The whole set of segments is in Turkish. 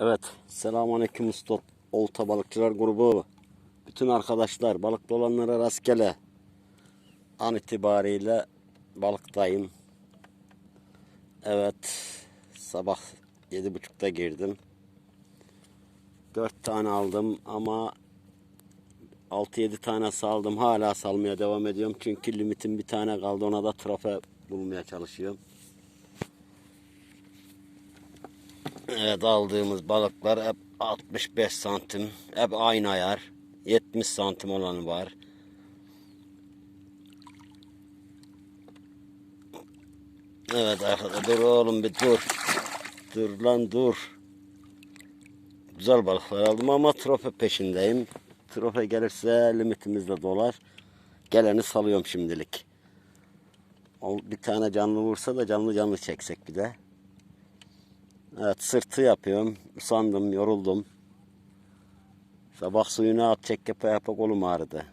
Evet, selamünaleyküm usta olta balıkçılar grubu. Bütün arkadaşlar balıklı olanlara rastgele. An itibariyle balıktayım. Evet, sabah yedi buçukta girdim. Dört tane aldım ama 6-7 tane saldım. Hala salmaya devam ediyorum. Çünkü limitim bir tane kaldı. Ona da trofe bulmaya çalışıyorum. Evet aldığımız balıklar hep 65 santim. Hep aynı ayar. 70 santim olanı var. Evet arkadaşlar dur oğlum bir dur. Dur lan dur. Güzel balıklar aldım ama trofe peşindeyim. Trofe gelirse limitimiz de dolar. Geleni salıyorum şimdilik. Bir tane canlı vursa da canlı canlı çeksek bir de. Evet sırtı yapıyorum. Usandım, yoruldum. Sabah suyuna at çek yapa yapa kolum ağrıdı.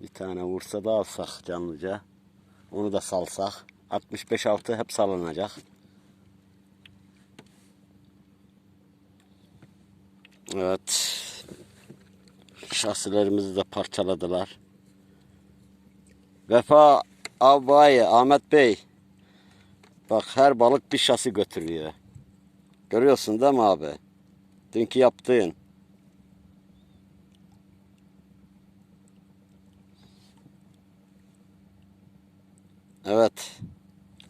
Bir tane vursa da alsak canlıca. Onu da salsak. 65 altı hep salınacak. Evet. Şasilerimizi de parçaladılar. Vefa Avbayı Ahmet Bey. Bak her balık bir şasi götürüyor. Görüyorsun değil mi abi? Dünkü yaptığın. Evet.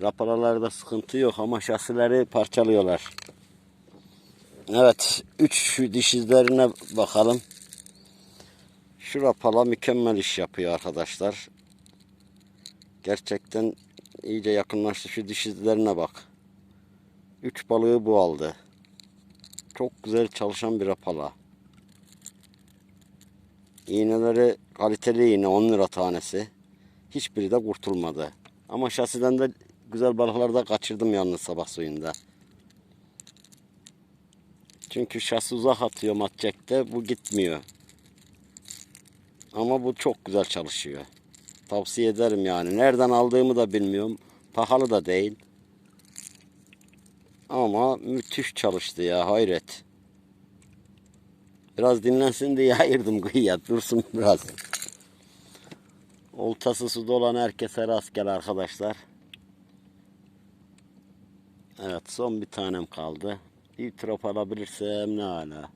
Rapalalarda sıkıntı yok ama şasileri parçalıyorlar. Evet. Üç diş izlerine bakalım. Şu rapala mükemmel iş yapıyor arkadaşlar. Gerçekten iyice yakınlaştı. Şu diş bak. Üç balığı bu aldı. Çok güzel çalışan bir rapala. İğneleri kaliteli iğne 10 lira tanesi. Hiçbiri de kurtulmadı. Ama şasiden de güzel balıklar da kaçırdım yalnız sabah suyunda. Çünkü şasi uzak atıyor matçekte bu gitmiyor. Ama bu çok güzel çalışıyor. Tavsiye ederim yani. Nereden aldığımı da bilmiyorum. Pahalı da değil. Ama müthiş çalıştı ya hayret. Biraz dinlensin diye ayırdım kıyıya. Dursun biraz. Oltası suda olan herkese rastgele arkadaşlar. Evet son bir tanem kaldı. Bir trop alabilirsem ne hala.